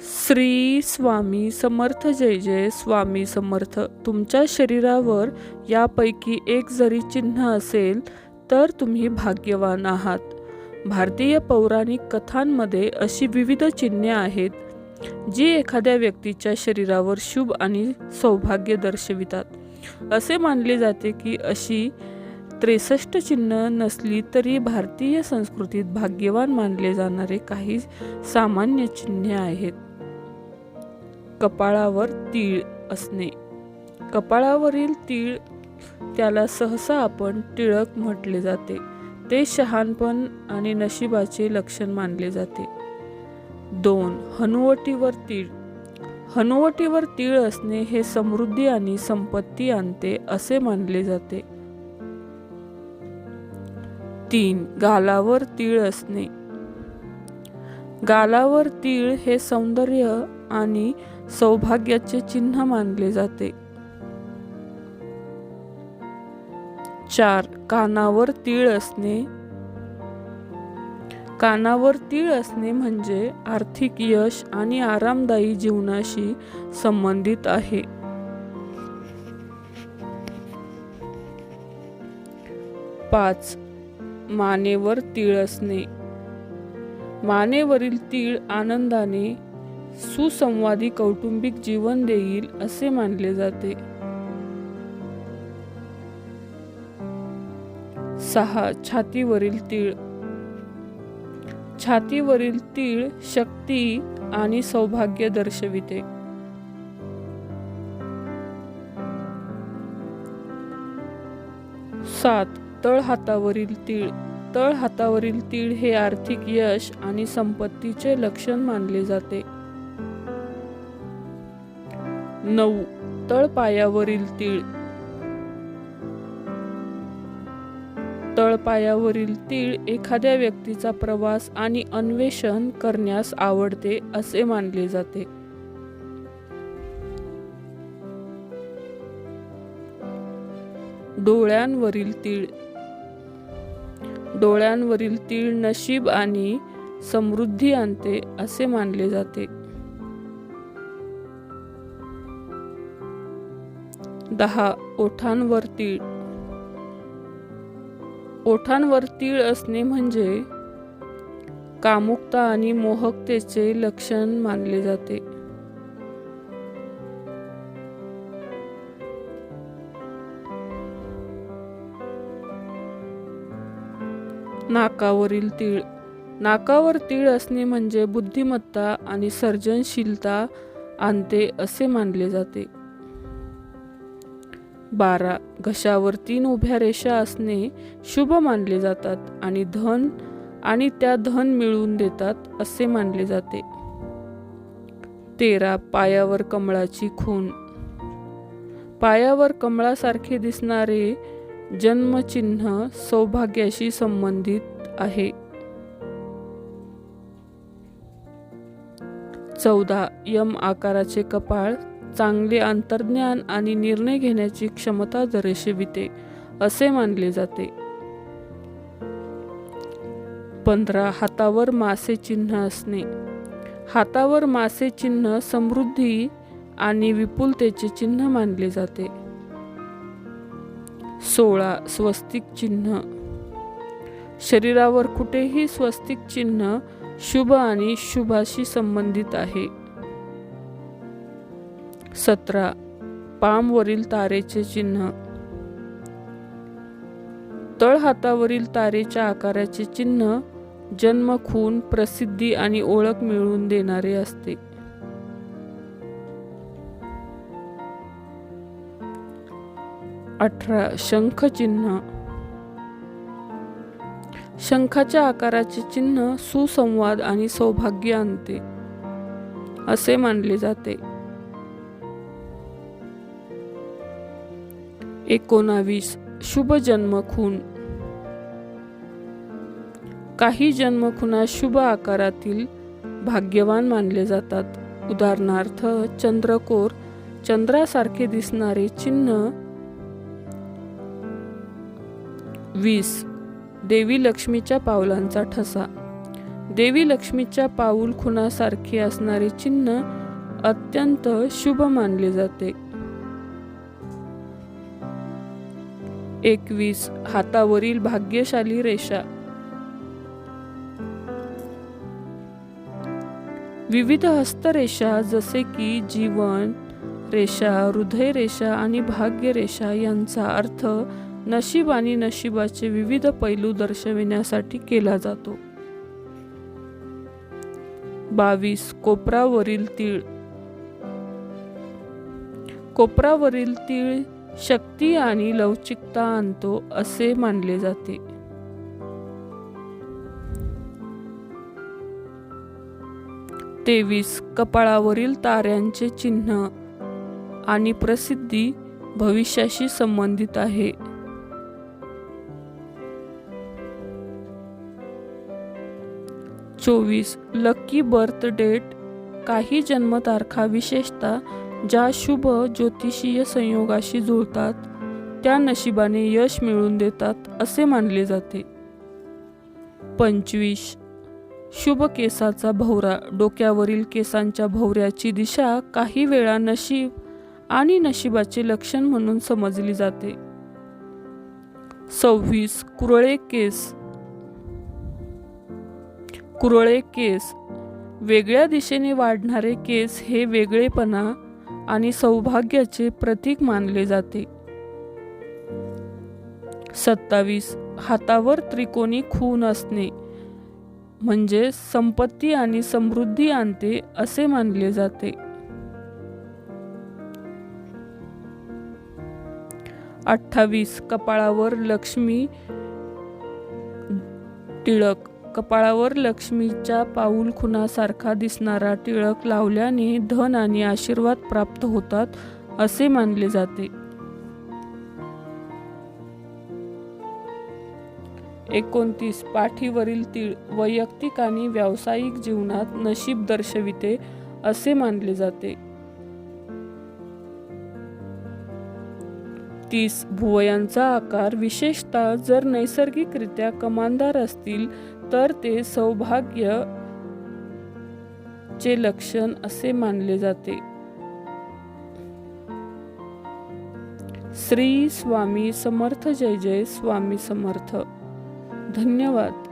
श्री स्वामी समर्थ जय जय स्वामी समर्थ. तुमच्या शरीरावर यापैकी एक जरी चिन्ह असेल तर तुम्ही भाग्यवान आहात. भारतीय पौराणिक कथांमध्ये अशी विविध चिन्हे आहेत जी एखाद्या व्यक्तीच्या शरीरावर शुभ आणि सौभाग्य दर्शवितात. असे मानले जाते की अशी त्रेसष्ट चिन्ह नसली तरी भारतीय संस्कृतीत भाग्यवान मानले जाणारे काही सामान्य चिन्हे आहेत. कपाळावर तीळ असणे. कपाळावरील तीळ त्याला सहसा आपण टिळक म्हटले जाते. ते शहाणपण आणि नशिबाचे लक्षण मानले जाते. दोन हनुवटीवर तीळ. हनुवटीवर तीळ असणे हे समृद्धी आणि संपत्ती आणते असे मानले जाते. तीन गालावर तीळ असणे. गालावर तीळ हे सौंदर्य आणि सौभाग्याचे चिन्ह मानले जाते. चार कानावर तीळ असणे. कानावर तीळ असणे म्हणजे आर्थिक यश आणि आरामदायी जीवनाशी संबंधित आहे. पाच मानेवर तीळ असणे. मानेवरील तीळ आनंदाने सुसंवादी कौटुंबिक जीवन देईल असे मानले जाते. सहा छातीवरील तीळ. छातीवरील तीळ शक्ती आणि सौभाग्य दर्शविते. सात तळ हातावरील तीळ. तळ हातावरील तीळ हे आर्थिक यश आणि संपत्तीचे लक्षण मानले जाते. नऊ. तळपायावरील तीळ. तळपायावरील तीळ एखाद्या व्यक्तीचा प्रवास आणि अन्वेषण करण्यास आवडते असे मानले जाते. डोळ्यांवरील तीळ. डोळ्यांवरील तीळ नशीब आणि समृद्धी आणते असे मानले जाते. दहा ओठांवर तीळ. ओठांवर तीळ असणे म्हणजे कामुकता आणि मोहकतेचे लक्षण मानले जाते. नाकावरील तीळ. नाकावर तीळ असणे म्हणजे बुद्धिमत्ता आणि सर्जनशीलता आणते असे मानले जाते. बारा घशावर तीन उभ्या रेषा असणे शुभ मानले जातात आणि धन आणि त्या धन मिळवून देतात असे मानले जाते. तेरा पायावर कमळाची खून पायावर कमळासारखे दिसणारे जन्मचिन्ह सौभाग्याशी संबंधित आहे. चौदा यम आकाराचे कपाळ चांगले अंतर्ज्ञान आणि निर्णय घेण्याची क्षमता दर्शविते असे मानले जाते. पंधरा. हातावर मासे चिन्ह असणे. हातावर मासे चिन्ह समृद्धी आणि विपुलतेचे चिन्ह मानले जाते. सोळा. स्वस्तिक चिन्ह. शरीरावर कुठेही स्वस्तिक चिन्ह शुभ आणि शुभाशी संबंधित आहे. सतरा. पामवरील तारेचे चिन्ह. तळ हातावरील तारेच्या आकाराचे चिन्ह जन्म खून प्रसिद्धी आणि ओळख मिळवून देणारे असते. अठरा. शंख चिन्ह. शंखाच्या आकाराचे चिन्ह सुसंवाद आणि सौभाग्य आणते असे मानले जाते. एकोणावीस. शुभ जन्म खून. काही जन्मखुना शुभ आकारातील भाग्यवान मानले जातात. उदाहरणार्थ चंद्रकोर चंद्रासारखे दिसणारे चिन्ह वीस. देवी लक्ष्मीच्या पावलांचा ठसा. देवी लक्ष्मीच्या पाऊल खुणासारखे असणारे चिन्ह अत्यंत शुभ मानले जाते. एकवीस हातावरील भाग्यशाली रेषा. विविध हस्तरेषा जसे की जीवन रेषा हृदय रेषा आणि भाग्य रेषा यांचा अर्थ नशीब आणि नशिबाचे विविध पैलू दर्शविण्यासाठी केला जातो. बावीस कोपरावरील तीळ. कोपरावरील तीळ शक्ती आणि लवचिकता आणतो असे मानले जाते. तेवीस कपाळावरील ताऱ्यांचे चिन्ह आणि प्रसिद्धी भविष्याशी संबंधित आहे. चोवीस लकी बर्थ डेट काही जन्मतारखा विशेषतः ज्या शुभ ज्योतिषीय संयोगाशी जुळतात त्या नशिबाने यश मिळवून देतात असे मानले जाते. पंचवीस. शुभ केसाचा भवरा. डोक्यावरील केसांच्या भवऱ्याची दिशा काही वेळा नशीब आणि नशिबाचे लक्षण म्हणून समजली जाते. सव्वीस. कुरळे केस. कुरळे केस. वेगळ्या दिशेने वाढणारे केस हे वेगळेपणा आणि सौभाग्याचे प्रतीक मानले जाते. सत्तावीस. हातावर त्रिकोणी खून असणे म्हणजे संपत्ती आणि समृद्धी आणते असे मानले जाते. अठ्ठावीस. कपाळावर लक्ष्मी टिळक कपाळावर लक्ष्मीच्या पाऊल खुणासारखा दिसणारा टिळक लावल्याने धन आणि आशीर्वाद प्राप्त होतात असे मानले जाते. एकोणतीस. पाठीवरील तीळ वैयक्तिक आणि व्यावसायिक जीवनात नशीब दर्शविते असे मानले जाते. तीस. भुवयांचा आकार विशेषतः जर नैसर्गिकरित्या कमानदार असतील तर ते सौभाग्य चे लक्षण असे मानले जाते. श्री स्वामी समर्थ जय जय स्वामी समर्थ. धन्यवाद.